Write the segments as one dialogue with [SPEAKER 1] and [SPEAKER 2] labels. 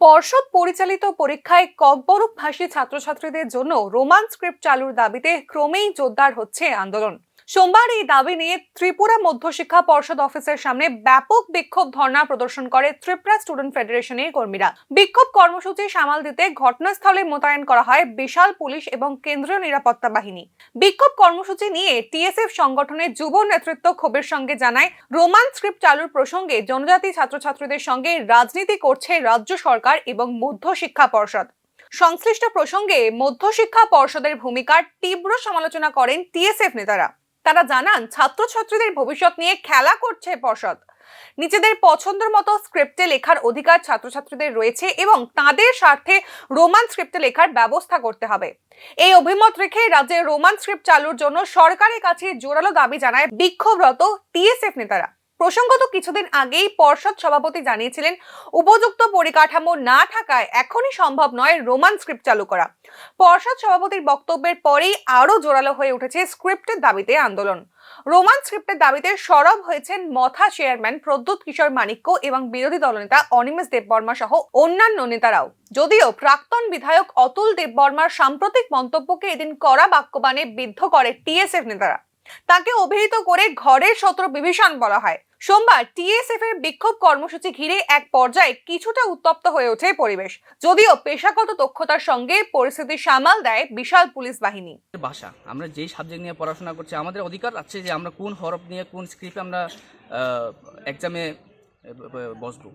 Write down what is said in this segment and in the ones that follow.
[SPEAKER 1] পর্ষদ পরিচালিত পরীক্ষায় কব্বরূপ ভাষী ছাত্রছাত্রীদের জন্য রোমান স্ক্রিপ্ট চালুর দাবিতে ক্রমেই জোরদার হচ্ছে আন্দোলন। সোমবার এই দাবি নিয়ে ত্রিপুরা মধ্যশিক্ষা পর্ষদ অফিসের সামনে ব্যাপক বিক্ষোভ ধর্ণা প্রদর্শন করে ত্রিপুরা স্টুডেন্ট ফেডারেশনের কর্মীরা। বিক্ষোভ কর্মসূচি সামাল দিতে ঘটনাস্থলে মোতায়েন করা হয় বিশাল পুলিশ এবং কেন্দ্রীয় নিরাপত্তা বাহিনী। বিক্ষোভ কর্মসূচি নিয়ে টিএসএফ সংগঠনের যুব নেতৃত্ব ক্ষোভের সঙ্গে জানায়, রোমান স্ক্রিপ্ট চালুর প্রসঙ্গে জনজাতি ছাত্রছাত্রীদের সঙ্গে রাজনীতি করছে রাজ্য সরকার এবং মধ্যশিক্ষা পর্ষদ। সংশ্লিষ্ট প্রসঙ্গে মধ্যশিক্ষা পর্ষদের ভূমিকার তীব্র সমালোচনা করেন টিএসএফ নেতারা। তারা জানান, ছাত্রছাত্রীদের ভবিষ্যৎ নিয়ে খেলা করছে পর্ষদ। নিজেদের পছন্দের মতো স্ক্রিপ্টে লেখার অধিকার ছাত্রছাত্রীদের রয়েছে এবং তাদের স্বার্থে রোমান স্ক্রিপ্টে লেখার ব্যবস্থা করতে হবে। এই অভিমত রেখে রাজ্যে রোমান স্ক্রিপ্ট চালুর জন্য সরকারের কাছে জোরালো দাবি জানায় বিক্ষোভরত টিএসএফ নেতারা। প্রসঙ্গত কিছুদিন আগেই পর্ষদ সভাপতি জানিয়েছিলেন, উপযুক্ত পরিকাঠামো না থাকায় এখনই সম্ভব নয় রোমান স্ক্রিপ্ট চালু করা। পর্ষদ সভাপতির বক্তব্যের পরেই আরও জোরালো হয়ে উঠেছে স্ক্রিপ্টের দাবিতে আন্দোলন। রোমান স্ক্রিপ্টের দাবিতে সরব হয়েছেন মথা চেয়ারম্যান প্রদ্যুৎ কিশোর মানিক্য এবং বিরোধী দলনেতা অনিমেষ দেববর্মা সহ অন্যান্য নেতারাও। যদিও প্রাক্তন বিধায়ক অতুল দেববর্মার সাম্প্রতিক মন্তব্যকে এদিন কড়া বাক্যবাণে বিদ্ধ করে টিএসএফ নেতারা। তাকে অভিহিত করে ঘরের শত্রু বিভীষণ বলা হয়। সোমবার টিএসএফ এর বিক্ষোভ কর্মসূচি ঘিরে এক পর্যায়ে কিছুটা উত্তপ্ত হয়ে ওঠে পরিবেশ। যদিও পেশাগত দক্ষতার সঙ্গে পরিস্থিতি সামাল দেয় বিশাল পুলিশ বাহিনী।
[SPEAKER 2] ভাষা আমরা যেই সাবজেক্ট নিয়ে পড়াশোনা করছি, আমাদের অধিকার আছে যে আমরা কোন হরফ নিয়ে কোন স্ক্রিপ্ট আমরা এক্সামে বসবো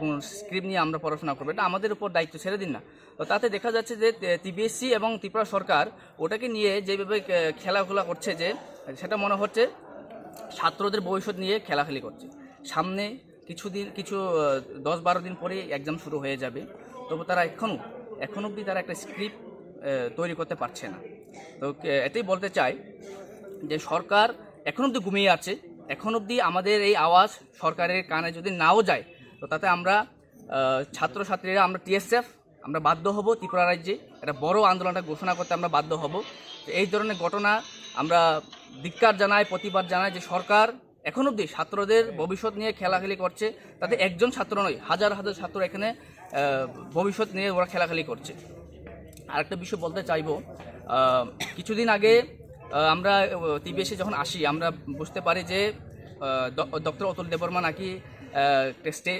[SPEAKER 2] কোন স্ক্রিপ্ট নিয়ে আমরা পড়াশোনা করব, এটা আমাদের উপর দায়িত্ব, ছেড়ে দিন না। তো তাতে দেখা যাচ্ছে যে টিবিএসসি এবং ত্রিপুরা সরকার ওটাকে নিয়ে যেভাবে খেলাধুলা করছে যে, সেটা মনে হচ্ছে ছাত্রদের ভবিষ্যৎ নিয়ে খেলাখেলি করছে। সামনে কিছুদিন, কিছু দশ বারো দিন পরে এক্সাম শুরু হয়ে যাবে। তবু তারা এখনও এখন অবধি তারা একটা স্ক্রিপ্ট তৈরি করতে পারছে না। তো এটাই বলতে চাই যে সরকার এখন অবধি ঘুমিয়ে আছে। এখন অবধি আমাদের এই আওয়াজ সরকারের কানে যদি নাও যায়, তো তাতে আমরা ছাত্রছাত্রীরা, আমরা টিএসএফ আমরা বাধ্য হব ত্রিপুরা রাজ্যে। একটা বড় আন্দোলনটা ঘোষণা করতে আমরা বাধ্য হব। এই ধরনের ঘটনা আমরা ধিক্কার জানায়, প্রতিবাদ জানায় যে সরকার এখন অবধি ছাত্রদের ভবিষ্যৎ নিয়ে খেলাখেলি করছে। তাতে একজন ছাত্র নয়, হাজার হাজার ছাত্র এখানে ভবিষ্যৎ নিয়ে ওরা খেলাখেলি করছে। আরেকটা বিষয় বলতে চাইব কিছুদিন আগে আমরা টিবিএসে যখন আসি, আমরা বুঝতে পারি যে ডক্টর অতুল দেববর্মা নাকি টেস্টে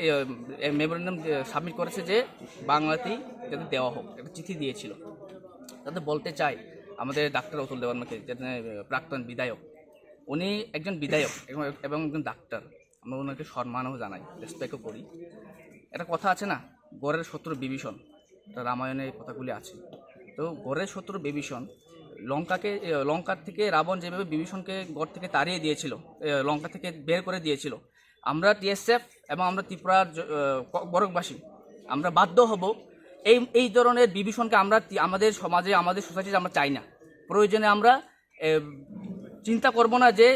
[SPEAKER 2] মেমোরেন্ডাম সাবমিট করেছে যে বাংলাতেই যাতে দেওয়া হোক, একটা চিঠি দিয়েছিল। তাতে বলতে চাই আমাদের ডাক্তার অতুল দেববর্মাকে যাতে প্রাক্তন বিধায়ক, উনি একজন বিধায়ক এবং- একজন ডাক্তার। আমরা ওনাকে সম্মানও জানাই রেসপেক্টও করি। একটা কথা আছে না, গড়ের শত্রু বিভীষণ, এটা রামায়ণে কথাগুলি আছে। তো গড়ের শত্রু বিভীষণ, লঙ্কাকে লঙ্কার থেকে রাবণ যেভাবে বিভীষণকে গড় থেকে তাড়িয়ে দিয়েছিল লঙ্কা থেকে বের করে দিয়েছিল, আমরা টিএসএফ এবং আমরা ত্রিপুরার বরকবাসী, আমরা বাধ্য হব এই এই ধরনের বিভীষণকে আমরা আমাদের সমাজে, আমাদের সোসাইটিতে আমরা চাই না। প্রয়োজনে আমরা চিন্তা করব না যে